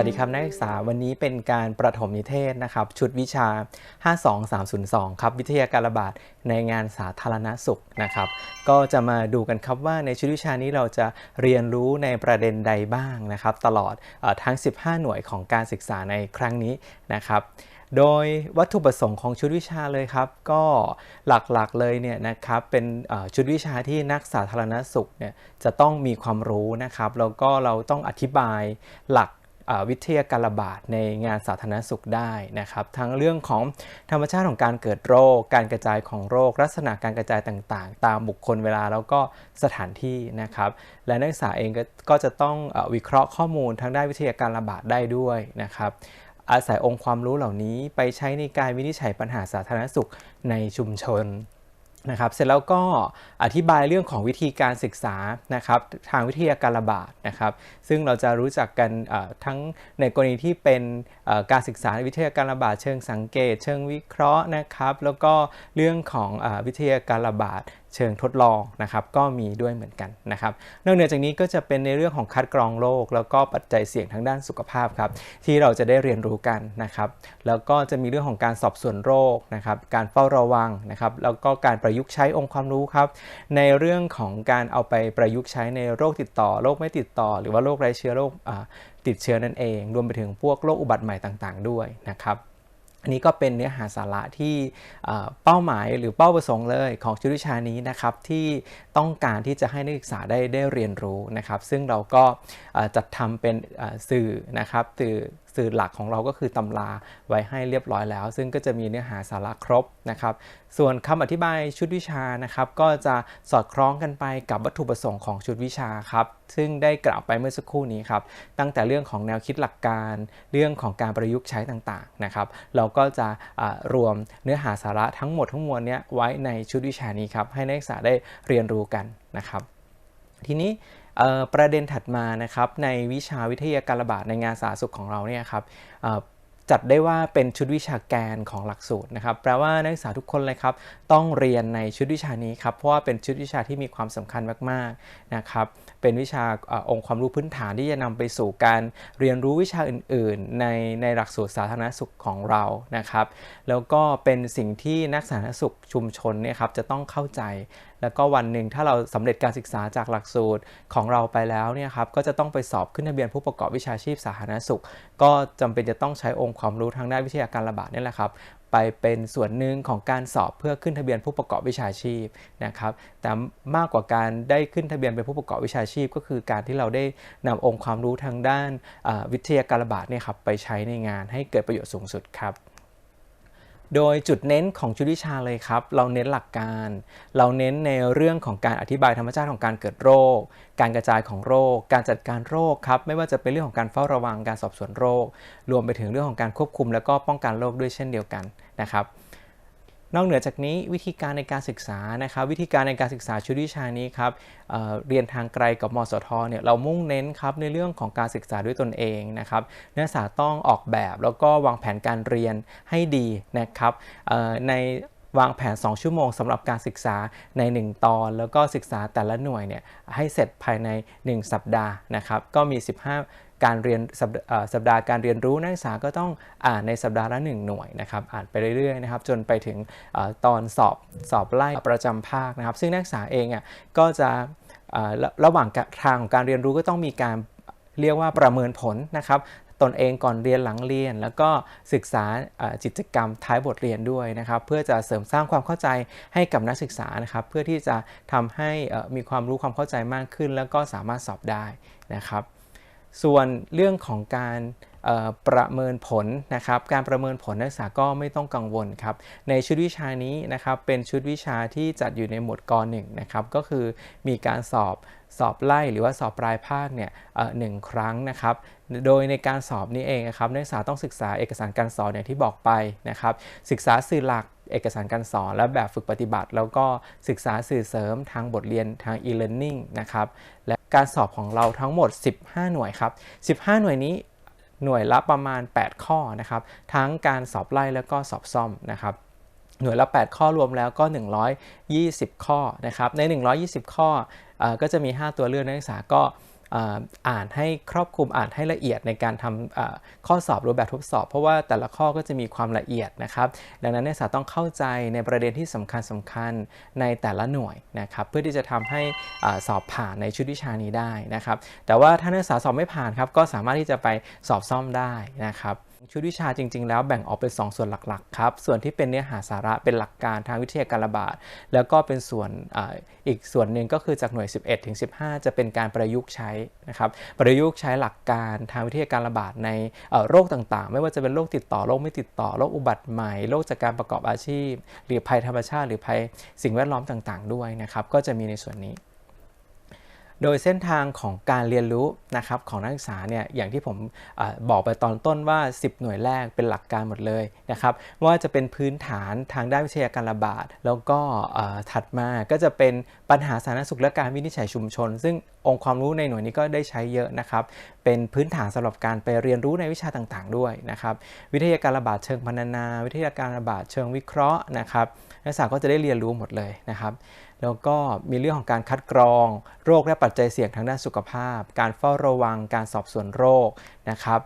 วัสดีครับนักศึกษาวันนี้เป็นการประถมนิเทศนะครับ ชุดวิชา 52302 ครับ วิทยาการระบาดในงานสาธารณสุขนะครับ ก็จะมาดูกันครับว่าในชุดวิชานี้เราจะเรียนรู้ในประเด็นใดบ้างนะครับ ตลอดอทั้ง 15 หน่วยของการศึกษาในครั้งนี้นะครับโดยวัตถุประสงค์ของชุดวิชาเลยครับ ก็หลักๆเลยเนี่ยนะครับเป็นชุดวิชาที่นักสาธารณสุขเนี่ยจะต้องมีความรู้นะครับแล้วก็เราต้องอธิบายหลัก วิทยาการระบาดในงานสาธารณสุขได้นะครับ ทั้งเรื่องของธรรมชาติของการเกิดโรค การกระจายของโรค ลักษณะการกระจายต่างๆ ตามบุคคลเวลาแล้วก็สถานที่นะครับ และนักศึกษาเองก็ก็จะต้องอวิเคราะห์ข้อมูลทางด้านวิทยาการระบาดได้ด้วยนะครับอาศัยองค์ความรู้เหล่านี้ไปใช้ในการวินิจฉัยปัญหาสาธารณสุขในชุมชน นะครับ เสร็จแล้วก็อธิบายเรื่องของวิธีการศึกษานะครับทางวิทยาการระบาดนะครับ ซึ่งเราจะรู้จักกันทั้งในกรณีที่เป็นการศึกษาวิทยาการระบาดเชิงสังเกต เชิงวิเคราะห์นะครับ แล้วก็เรื่องของอวิทยาการระบาดเชิงทดลองนะครับก็มีด้วยเหมือนกันนะครับนอกเหนือจากนี้ก็จะเป็นในเรื่องของคัดกรองโรคแล้วก็ปัจจัยเสี่ยงทางด้านสุขภาพครับที่เราจะได้เรียนรู้กันนะครับแล้วก็จะมีเรื่องของการสอบสวนโรคนะครับการเฝ้าระวังนะครับแล้วก็การประยุกต์ใช้องค์ความรู้ครับในเรื่องของการเอาไปประยุกต์ใช้ในโรคติดต่อโรคไม่ติดต่อ หรือว่าโรคไร้เชื้อโรคติดเชื้อนั่นเอง รวมไปถึงพวกโรคอุบัติใหม่ต่าง ๆ ด้วยนะครับ อันนี้ก็เป็นเนื้อหาสาระที่เป้าหมายหรือเป้าประสงค์เลยของชุดวิชานี้นะครับที่ต้องการที่จะให้นักศึกษาได้ได้เรียนรู้นะครับ ซึ่งเราก็จัดทำเป็นสื่อนะครับสื่อ สื่อหลักของเราก็คือตำราไว้ให้เรียบร้อยแล้ว ซึ่งก็จะมีเนื้อหาสาระครบนะครับ ส่วนคำอธิบายชุดวิชานะครับ ก็จะสอดคล้องกันไปกับวัตถุประสงค์ของชุดวิชาครับ ซึ่งได้กล่าวไปเมื่อสักครู่นี้ครับ ตั้งแต่เรื่องของแนวคิดหลักการ เรื่องของการประยุกต์ใช้ต่างๆนะครับ เราก็จะอ่ารวมเนื้อหาสาระทั้งหมดทั้งมวลนี้ไว้ในชุดวิชานี้ครับ ให้นักศึกษาได้เรียนรู้กันนะครับ ทีนี้ ประเด็นถัดมานะครับในวิชาวิทยาการระบาดในงานสาธารณสุขของเราเนี่ยครับจัดได้ว่าเป็นชุดวิชาแกนของหลักสูตรนะครับแปลว่านักศึกษาทุกคนเลยครับต้องเรียนในชุดวิชานี้ครับเพราะว่าเป็นชุดวิชาที่มีความสำคัญมากๆนะครับเป็นวิชาออองค์ความรู้พื้นฐานที่จะนำไปสู่การเรียนรู้วิชาอื่น ๆ ในในหลักสูตรสาธารณสุขของเรานะครับ แล้วก็เป็นสิ่งที่นักสาธารณสุขชุมชนเนี่ยครับจะต้องเข้าใจ แล้วก็วันหนึ่งถ้าเราสำเร็จการศึกษาจากหลักสูตรของเราไปแล้วเนี่ยครับก็จะต้องไปสอบขึ้นทะเบียนผู้ประกอบวิชาชีพสาธารณสุข ก็จำเป็นจะต้องใช้องค์ความรู้ทางด้านวิทยาการระบาดนี่แหละครับ ไปเป็นส่วนหนึ่งของการสอบเพื่อขึ้นทะเบียนผู้ประกอบวิชาชีพนะครับ แต่มากกว่าการได้ขึ้นทะเบียนเป็นผู้ประกอบวิชาชีพ ก็คือการที่เราได้นำองค์ความรู้ทางด้านวิทยาการระบาดเนี่ยครับไปใช้ในงานให้เกิดประโยชน์สูงสุดครับ โดยจุดเน้นของชุดวิชาเลยครับ เราเน้นหลักการ เราเน้นในเรื่องของการอธิบายธรรมชาติของการเกิดโรค การกระจายของโรค การจัดการโรคครับ ไม่ว่าจะเป็นเรื่องของการเฝ้าระวัง การสอบสวนโรค รวมไปถึงเรื่องของการควบคุม และก็ป้องกันโรคด้วยเช่นเดียวกันนะครับ นอกเหนือจากนี้วิธีการในการศึกษานะครับ วิธีการในการศึกษาชุดวิชานี้ครับเเรียนทางไกลกับมสทเนี่ยเรามุ่งเน้นครับในเรื่องของการศึกษาด้วยตนเองนะครับนักศึกษาต้องออกแบบแล้วก็วางแผนการเรียนให้ดีนะครับในวางแผน 2 ชั่วโมงสำหรับการศึกษาใน 1 ตอน แล้วก็ศึกษาแต่ละหน่วยเนี่ยให้เสร็จภายใน 1 สัปดาห์นะครับก็มี 15 การเรียนสัปสัปดาห์การเรียนรู้นักศึกษาก็ต้องอ่านในสัปดาห์ละ 1 หน่วยนะครับอ่านไปเรื่อยๆนะครับจนไปถึงอตอนสอบสอบไล่ประจำภาคนะครับ ซึ่งนักศึกษาเองอะก็จะระระหว่างทางของการเรียนรู้ก็ต้องมีการเรียกว่าประเมินผลนะครับตนเองก่อนเรียนหลังเรียน แล้วก็ศึกษาเอ่อกิจกรรมท้ายบทเรียนด้วยนะครับเพื่อจะเสริมสร้างความเข้าใจให้กับนักศึกษานะครับเพื่อที่จะทำให้มีความรู้ความเข้าใจมากขึ้น แล้วก็สามารถสอบได้นะครับ ส่วนเรื่องของการประเมินผลนะครับ การประเมินผลนักศึกษาก็ไม่ต้องกังวลครับ ในชุดวิชานี้นะครับ เป็นชุดวิชาที่จัดอยู่ในหมวดกหนึ่งนะครับ ก็คือมีการสอบสอบไล่หรือว่าสอบปลายภาคเนี่ยหนึ่งครั้งนะครับ โดยในการสอบนี้เองนะครับนักศึกษาต้องศึกษาเอกสารการสอนอย่างที่บอกไปนะครับ ศึกษาสื่อหลัก เอกสารการสอน และแบบฝึกปฏิบัติ แล้วก็ศึกษาสื่อเสริมทางบทเรียนทาง e-learning นะครับและการสอบของเราทั้งหมด 15 หน่วยครับ 15 หน่วยนี้หน่วยละประมาณ 8 ข้อนะครับ ทั้งการสอบไล่แล้วก็สอบซ่อมนะครับ หน่วยละ 8 ข้อรวมแล้วก็ 120 ข้อนะครับ ใน 120 ข้ออก็จะมี 5 ตัวเลือกนักศึกษาก็ อ่านให้ครอบคลุมอ่านให้ละเอียดในการทำข้อสอบรูปแบบทดสอบ เพราะว่าแต่ละข้อก็จะมีความละเอียดนะครับ ดังนั้นนักศึกษาต้องเข้าใจในประเด็นที่สำคัญสำคัญในแต่ละหน่วยนะครับ เพื่อที่จะทำให้สอบผ่านในชุดวิชานี้ได้นะครับ แต่ว่าถ้านักศึกษาสอบไม่ผ่านครับก็สามารถที่จะไปสอบซ่อมได้นะครับ ชุดวิชาจริง ๆ แล้วแบ่งออกเป็น 2 ส่วนหลักๆครับ ส่วนที่เป็นเนื้อหาสาระเป็นหลักการทางวิทยาการระบาด แล้วก็เป็นส่วนออีกส่วนหนึ่งก็คือจากหน่วย 11ถึง15 จะเป็นการประยุกต์ใช้นะครับประยุกต์ใช้หลักการทางวิทยาการระบาดในโรคต่างๆ ไม่ว่าจะเป็นโรคติดต่อโรคไม่ติดต่อโรคอุบัติใหม่โรคจากการประกอบอาชีพ หรือภัยธรรมชาติ หรือภัยสิ่งแวดล้อมต่าง ๆ ด้วยนะครับก็จะมีในส่วนนี้ โดยเส้นทางของการเรียนรู้นะครับของนักศึกษาเนี่ยอย่างที่ผมอบอกไปตอนต้นว่า 10 หน่วยแรกเป็นหลักการหมดเลยนะครับว่าจะเป็นพื้นฐานทางด้านวิทยาการระบาด แล้วก็ถัดมาก็จะเป็นปัญหาสาธารณสุขและการวินิจฉัยชุมชน ซึ่งองค์ความรู้ในหน่วยนี้ก็ได้ใช้เยอะนะครับเป็นพื้นฐานสำหรับการไปเรียนรู้ในวิชาต่างๆ ด้วยนะครับวิทยาการระบาดเชิงพรรณนา วิทยาการระบาดเชิงวิเคราะห์นะครับนักศึกษาก็จะได้เรียนรู้หมดเลยนะครับ แล้วก็มีเรื่องของการคัดกรอง โรคและปัจจัยเสี่ยงทางด้านสุขภาพ การเฝ้าระวังการสอบสวนโรคนะครับ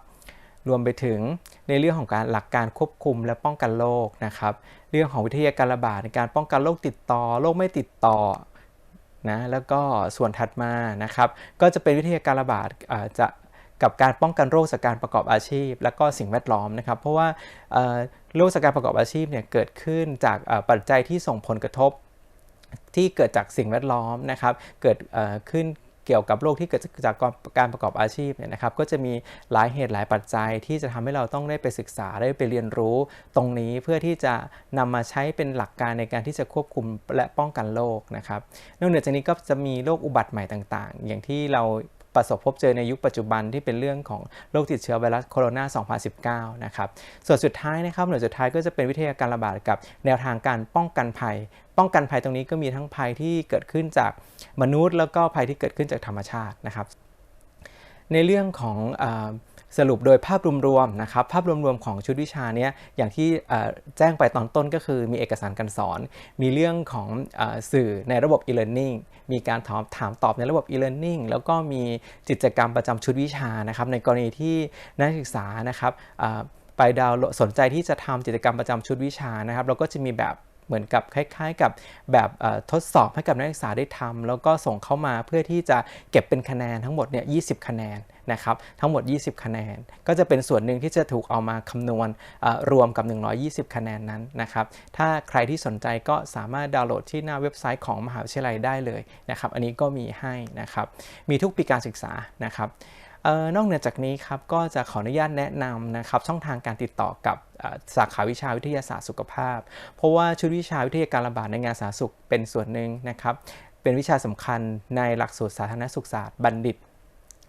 รวมไปถึงในเรื่องของการหลักการควบคุมและป้องกันโรคนะครับ เรื่องของวิทยาการระบาดในการป้องกันโรคติดต่อโรคไม่ติดต่อนะแล้วก็ส่วนถัดมานะครับ ก็จะเป็นวิทยาการระบาดจะกับการป้องกันโรคจากการประกอบอาชีพ และก็สิ่งแวดล้อมนะครับ เพราะว่าโรคจากการประกอบอาชีพเนี่ยเกิดขึ้นจากปัจจัยที่ส่งผลกระทบ ที่เกิดจากสิ่งแวดล้อมนะครับเกิดขึ้นเกี่ยวกับโรคที่เกิดจากการประกอบอาชีพเนี่ยนะครับก็จะมีหลายเหตุหลายปัจจัยที่จะทำให้เราต้องได้ไปศึกษาได้ไปเรียนรู้ตรงนี้เพื่อที่จะนำมาใช้เป็นหลักการในการที่จะควบคุมและป้องกันโรคนะครับนอกเหนือจากนี้ก็จะมีโรคอุบัติใหม่ต่างๆ อย่างที่เรา ประสบพบเจอในยุคปัจจุบันที่เป็นเรื่องของโรคติดเชื้อไวรัสโคโรนา 2019 นะครับ ส่วนสุดท้ายนะครับ หน่วยสุดท้ายก็จะเป็นวิทยาการระบาดกับแนวทางการป้องกันภัย ป้องกันภัยตรงนี้ก็มีทั้งภัยที่เกิดขึ้นจากมนุษย์ แล้วก็ภัยที่เกิดขึ้นจากธรรมชาตินะครับ ในเรื่องของอ สรุปโดยภาพรวมๆนะครับภาพรวมๆของชุดวิชาเนี้ยอย่างที่แจ้งไปตอนต้นก็คือมีเอกสารการสอน มีเรื่องของอสื่อในระบบ e-learning มีการถามถามตอบในระบบ e-learning แล้วก็มีกิจกรรมประจำชุดวิชานะครับในกรณีที่นักศึกษานะครับไปดาวสนใจที่จะทำกิจกรรมประจำชุดวิชานะครับ เราก็จะมีแบบ เหมือนกับคล้าย ๆ กับแบบทดสอบให้กับนักศึกษาได้ทำแล้วก็ส่งเข้ามาเพื่อที่จะเก็บเป็นคะแนนทั้งหมดเนี่ย20คะแนนนะครับทั้งหมด 20 คะแนน ก็จะเป็นส่วนหนึ่งที่จะถูกเอามาคำนวณรวมกับ 120 คะแนนนั้นนะครับ ถ้าใครที่สนใจก็สามารถดาวน์โหลดที่หน้าเว็บไซต์ของมหาวิทยาลัยได้เลยนะครับ อันนี้ก็มีให้นะครับ มีทุกปีการศึกษานะครับ นอกเหนือจากนี้ครับก็จะขออนุญาตแนะนำนะครับช่องทางการติดต่อกับสาขาวิชาวิทยาศาสตร์สุขภาพ เพราะว่าชุดวิชาวิทยาการระบาดในงานสาธารณสุขเป็นส่วนหนึ่งนะครับเป็นวิชาสำคัญในหลักสูตรสาธารณสุขศาสตร์บัณฑิต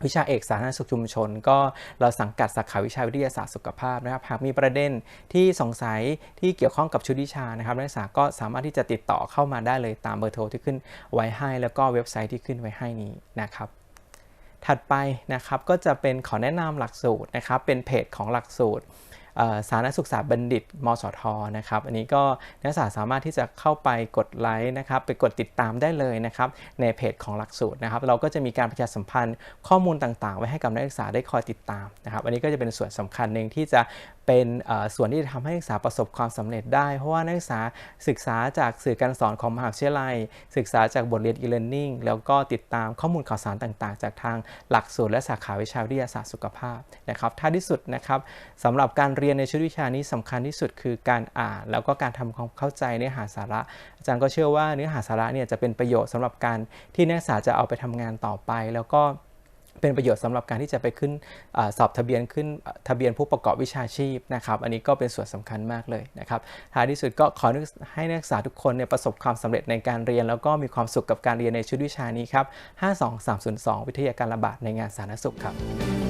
วิชาเอกสาธารณสุขชุมชน ก็เราสังกัดสาขาวิชาวิทยาศาสตร์สุขภาพนะครับหากมีประเด็นที่สงสัยที่เกี่ยวข้องกับชุดวิชานะครับนักศึกษาก็สามารถที่จะติดต่อเข้ามาได้เลยตามเบอร์โทรที่ขึ้นไว้ให้ แล้วก็เว็บไซต์ที่ขึ้นไว้ให้นี้นะครับ ถัดไปนะครับก็จะเป็นขอแนะนำหลักสูตรนะครับเป็นเพจของหลักสูตรสาธารณสุขศาสตรบัณฑิต มสทนะครับ อันนี้ก็นักศึกษาสามารถที่จะเข้าไปกดไลค์นะครับ ไปกดติดตามได้เลยนะครับ ในเพจของหลักสูตรนะครับ เราก็จะมีการประชาสัมพันธ์ข้อมูลต่างๆ ไว้ให้กับนักศึกษาได้คอยติดตามนะครับ อันนี้ก็จะเป็นส่วนสำคัญหนึ่งที่จะเป็นส่วนที่จะทำให้นักศึกษาประสบความสำเร็จได้ เพราะว่านักศึกษาศึกษาจากสื่อการสอนของมหาวิทยาลัย ศึกษาจากบทเรียน e-learning แล้วก็ติดตามข้อมูลข่าวสารต่างๆ จากทางหลักสูตรและสาขาวิชาวิทยาศาสตร์สุขภาพนะครับท้ายที่สุดนะครับสำหรับการเรียนในชุดวิชานี้สำคัญที่สุดคือการอ่าน แล้วก็การทำความเข้าใจเนื้อหาสาระ อาจารย์ก็เชื่อว่าเนื้อหาสาระเนี่ยจะเป็นประโยชน์สำหรับการที่นักศึกษาจะเอาไปทำงานต่อไป แล้วก็ เป็นประโยชน์สำหรับการที่จะไปขึ้นอสอบทะเบียนขึ้นทะเบียนผู้ประกอบวิชาชีพนะครับ อันนี้ก็เป็นส่วนสำคัญมากเลยนะครับท้ายที่สุดก็ขอให้นักศึกษาทุกคนเนี่ยประสบความสำเร็จในการเรียน แล้วก็มีความสุขกับการเรียนในชุดวิชานี้ครับ 52302 วิทยาการระบาดในงานสาธารณสุขครับ